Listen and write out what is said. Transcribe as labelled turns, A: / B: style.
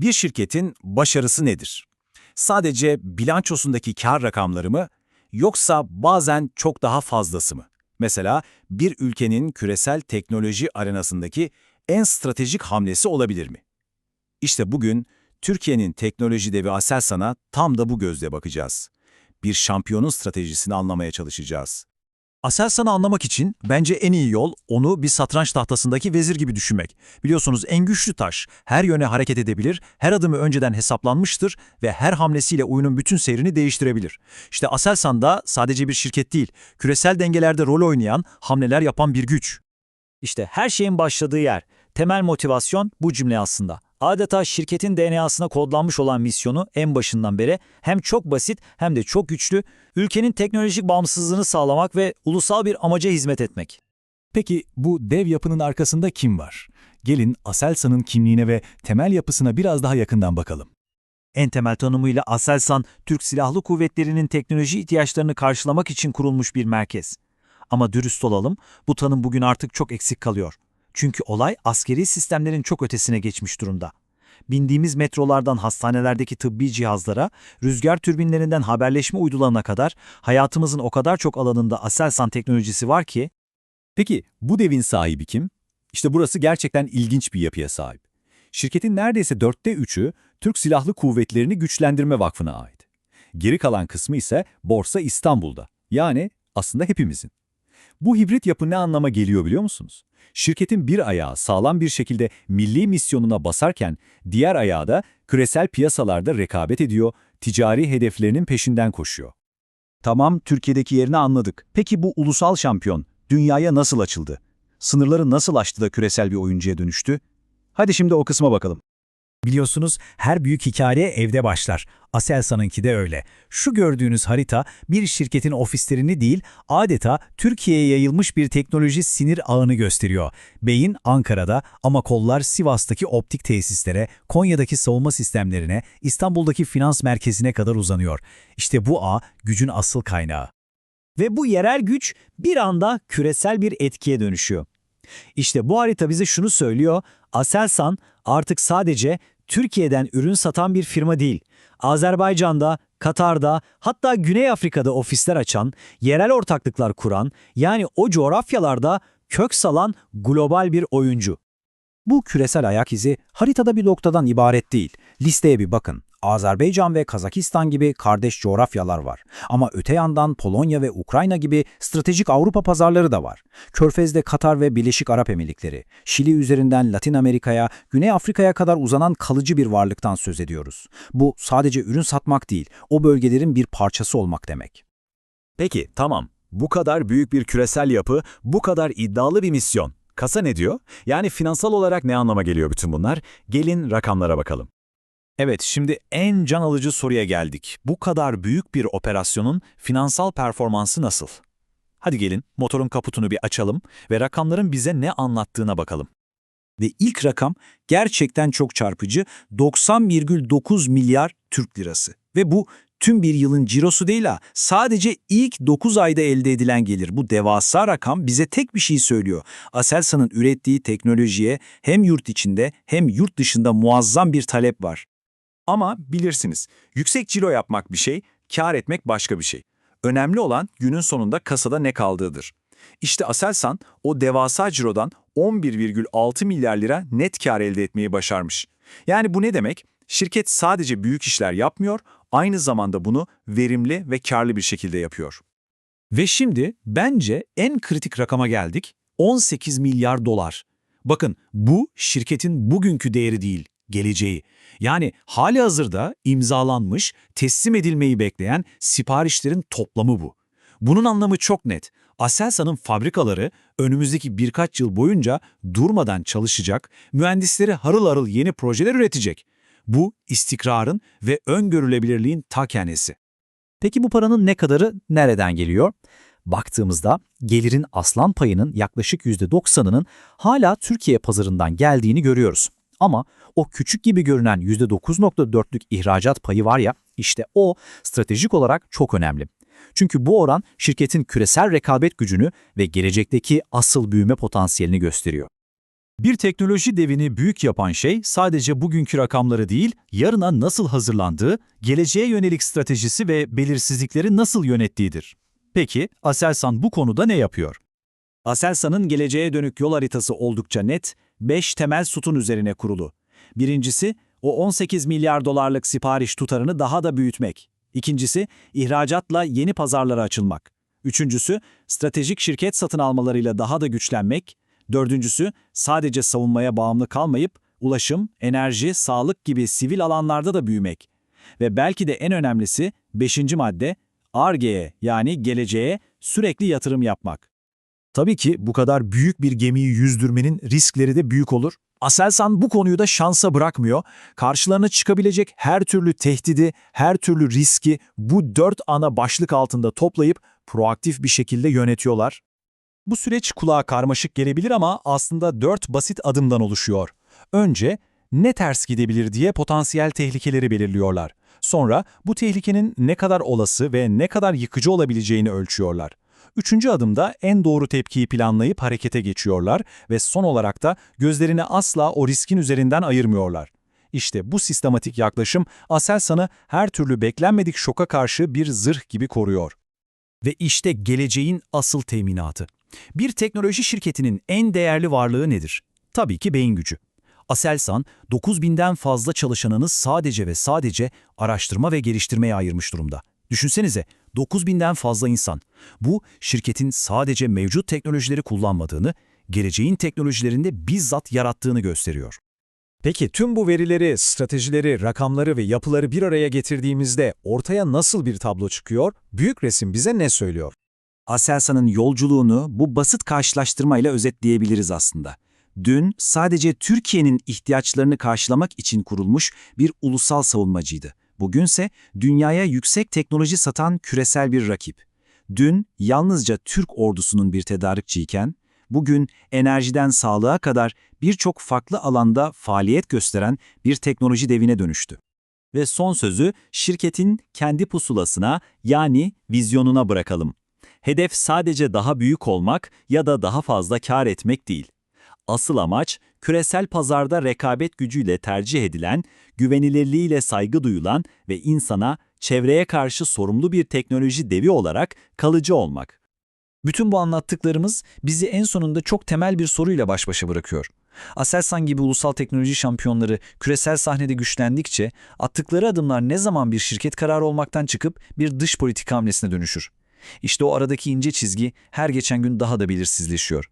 A: Bir şirketin başarısı nedir? Sadece bilançosundaki kar rakamları mı yoksa bazen çok daha fazlası mı? Mesela bir ülkenin küresel teknoloji arenasındaki en stratejik hamlesi olabilir mi? İşte bugün Türkiye'nin teknoloji devi Aselsan'a tam da bu gözle bakacağız. Bir şampiyonun stratejisini anlamaya çalışacağız.
B: Aselsan'ı anlamak için bence en iyi yol onu bir satranç tahtasındaki vezir gibi düşünmek. Biliyorsunuz en güçlü taş her yöne hareket edebilir, her adımı önceden hesaplanmıştır ve her hamlesiyle oyunun bütün seyrini değiştirebilir. İşte Aselsan da sadece bir şirket değil, küresel dengelerde rol oynayan, hamleler yapan bir güç.
C: İşte her şeyin başladığı yer. Temel motivasyon bu cümle aslında. Adeta şirketin DNA'sına kodlanmış olan misyonu en başından beri hem çok basit hem de çok güçlü, ülkenin teknolojik bağımsızlığını sağlamak ve ulusal bir amaca hizmet etmek.
D: Peki bu dev yapının arkasında kim var? Gelin Aselsan'ın kimliğine ve temel yapısına biraz daha yakından bakalım.
C: En temel tanımıyla Aselsan, Türk Silahlı Kuvvetleri'nin teknoloji ihtiyaçlarını karşılamak için kurulmuş bir merkez. Ama dürüst olalım, bu tanım bugün artık çok eksik kalıyor. Çünkü olay askeri sistemlerin çok ötesine geçmiş durumda. Bindiğimiz metrolardan hastanelerdeki tıbbi cihazlara, rüzgar türbinlerinden haberleşme uydularına kadar hayatımızın o kadar çok alanında Aselsan teknolojisi var ki,
D: Peki bu devin sahibi kim? İşte burası gerçekten ilginç bir yapıya sahip. Şirketin neredeyse dörtte üçü Türk Silahlı Kuvvetleri'ni Güçlendirme Vakfı'na ait. Geri kalan kısmı ise Borsa İstanbul'da. Yani aslında hepimizin. Bu hibrit yapı ne anlama geliyor biliyor musunuz? Şirketin bir ayağı sağlam bir şekilde milli misyonuna basarken diğer ayağı da küresel piyasalarda rekabet ediyor, ticari hedeflerinin peşinden koşuyor.
E: Tamam, Türkiye'deki yerini anladık. Peki bu ulusal şampiyon dünyaya nasıl açıldı? Sınırları nasıl aştı da küresel bir oyuncuya dönüştü? Hadi şimdi o kısma bakalım.
B: Biliyorsunuz her büyük hikaye evde başlar. Aselsan'ınki de öyle. Şu gördüğünüz harita bir şirketin ofislerini değil, adeta Türkiye'ye yayılmış bir teknoloji sinir ağını gösteriyor. Beyin Ankara'da ama kollar Sivas'taki optik tesislere, Konya'daki savunma sistemlerine, İstanbul'daki finans merkezine kadar uzanıyor. İşte bu ağ gücün asıl kaynağı.
C: Ve bu yerel güç bir anda küresel bir etkiye dönüşüyor. İşte bu harita bize şunu söylüyor, Aselsan artık sadece Türkiye'den ürün satan bir firma değil. Azerbaycan'da, Katar'da, hatta Güney Afrika'da ofisler açan, yerel ortaklıklar kuran, yani o coğrafyalarda kök salan global bir oyuncu.
E: Bu küresel ayak izi haritada bir noktadan ibaret değil. Listeye bir bakın. Azerbaycan ve Kazakistan gibi kardeş coğrafyalar var. Ama öte yandan Polonya ve Ukrayna gibi stratejik Avrupa pazarları da var. Körfez'de Katar ve Birleşik Arap Emirlikleri, Şili üzerinden Latin Amerika'ya, Güney Afrika'ya kadar uzanan kalıcı bir varlıktan söz ediyoruz. Bu sadece ürün satmak değil, o bölgelerin bir parçası olmak demek.
A: Peki tamam, bu kadar büyük bir küresel yapı, bu kadar iddialı bir misyon. Kasa ne diyor? Yani finansal olarak ne anlama geliyor bütün bunlar? Gelin rakamlara bakalım. Evet, şimdi en can alıcı soruya geldik. Bu kadar büyük bir operasyonun finansal performansı nasıl? Hadi gelin motorun kaputunu bir açalım ve rakamların bize ne anlattığına bakalım.
E: Ve ilk rakam gerçekten çok çarpıcı 90,9 milyar Türk lirası. Ve bu tüm bir yılın cirosu değil ha. Sadece ilk 9 ayda elde edilen gelir. Bu devasa rakam bize tek bir şey söylüyor. Aselsan'ın ürettiği teknolojiye hem yurt içinde hem yurt dışında muazzam bir talep var.
A: Ama bilirsiniz, yüksek ciro yapmak bir şey, kar etmek başka bir şey. Önemli olan günün sonunda kasada ne kaldığıdır. İşte Aselsan o devasa cirodan 11,6 milyar lira net kar elde etmeyi başarmış. Yani bu ne demek? Şirket sadece büyük işler yapmıyor, aynı zamanda bunu verimli ve karlı bir şekilde yapıyor.
B: Ve şimdi bence en kritik rakama geldik. 18 milyar dolar. Bakın bu şirketin bugünkü değeri değil, geleceği. Yani hali hazırda imzalanmış, teslim edilmeyi bekleyen siparişlerin toplamı bu. Bunun anlamı çok net. Aselsan'ın fabrikaları önümüzdeki birkaç yıl boyunca durmadan çalışacak, mühendisleri harıl harıl yeni projeler üretecek. Bu istikrarın ve öngörülebilirliğin ta kendisi.
E: Peki bu paranın ne kadarı nereden geliyor? Baktığımızda gelirin aslan payının yaklaşık %90'ının hala Türkiye pazarından geldiğini görüyoruz. Ama o küçük gibi görünen %9.4'lük ihracat payı var ya, işte o stratejik olarak çok önemli. Çünkü bu oran şirketin küresel rekabet gücünü ve gelecekteki asıl büyüme potansiyelini gösteriyor.
D: Bir teknoloji devini büyük yapan şey sadece bugünkü rakamları değil, yarına nasıl hazırlandığı, geleceğe yönelik stratejisi ve belirsizlikleri nasıl yönettiğidir. Peki Aselsan bu konuda ne yapıyor?
A: Aselsan'ın geleceğe dönük yol haritası oldukça net, 5 temel sütun üzerine kurulu. Birincisi, o 18 milyar dolarlık sipariş tutarını daha da büyütmek. İkincisi, ihracatla yeni pazarlara açılmak. Üçüncüsü, stratejik şirket satın almalarıyla daha da güçlenmek. Dördüncüsü, sadece savunmaya bağımlı kalmayıp, ulaşım, enerji, sağlık gibi sivil alanlarda da büyümek. Ve belki de en önemlisi, beşinci madde, ARGE'ye yani geleceğe sürekli yatırım yapmak.
B: Tabii ki bu kadar büyük bir gemiyi yüzdürmenin riskleri de büyük olur. Aselsan bu konuyu da şansa bırakmıyor. Karşılarına çıkabilecek her türlü tehdidi, her türlü riski bu dört ana başlık altında toplayıp proaktif bir şekilde yönetiyorlar. Bu süreç kulağa karmaşık gelebilir ama aslında dört basit adımdan oluşuyor. Önce ne ters gidebilir diye potansiyel tehlikeleri belirliyorlar. Sonra bu tehlikenin ne kadar olası ve ne kadar yıkıcı olabileceğini ölçüyorlar. Üçüncü adımda en doğru tepkiyi planlayıp harekete geçiyorlar ve son olarak da gözlerini asla o riskin üzerinden ayırmıyorlar. İşte bu sistematik yaklaşım Aselsan'ı her türlü beklenmedik şoka karşı bir zırh gibi koruyor. Ve işte geleceğin asıl teminatı. Bir teknoloji şirketinin en değerli varlığı nedir? Tabii ki beyin gücü. Aselsan, 9000'den fazla çalışanını sadece ve sadece araştırma ve geliştirmeye ayırmış durumda. Düşünsenize, 9000'den fazla insan. Bu, şirketin sadece mevcut teknolojileri kullanmadığını, geleceğin teknolojilerinde bizzat yarattığını gösteriyor. Peki tüm bu verileri, stratejileri, rakamları ve yapıları bir araya getirdiğimizde ortaya nasıl bir tablo çıkıyor? Büyük resim bize ne söylüyor?
A: Aselsan'ın yolculuğunu bu basit karşılaştırmayla özetleyebiliriz aslında. Dün sadece Türkiye'nin ihtiyaçlarını karşılamak için kurulmuş bir ulusal savunmacıydı. Bugünse dünyaya yüksek teknoloji satan küresel bir rakip. Dün yalnızca Türk ordusunun bir tedarikçiyken, bugün enerjiden sağlığa kadar birçok farklı alanda faaliyet gösteren bir teknoloji devine dönüştü. Ve son sözü şirketin kendi pusulasına yani vizyonuna bırakalım. Hedef sadece daha büyük olmak ya da daha fazla kar etmek değil. Asıl amaç küresel pazarda rekabet gücüyle tercih edilen, güvenilirliğiyle saygı duyulan ve insana, çevreye karşı sorumlu bir teknoloji devi olarak kalıcı olmak.
B: Bütün bu anlattıklarımız bizi en sonunda çok temel bir soruyla baş başa bırakıyor. Aselsan gibi ulusal teknoloji şampiyonları küresel sahnede güçlendikçe attıkları adımlar ne zaman bir şirket kararı olmaktan çıkıp bir dış politika hamlesine dönüşür? İşte o aradaki ince çizgi her geçen gün daha da belirsizleşiyor.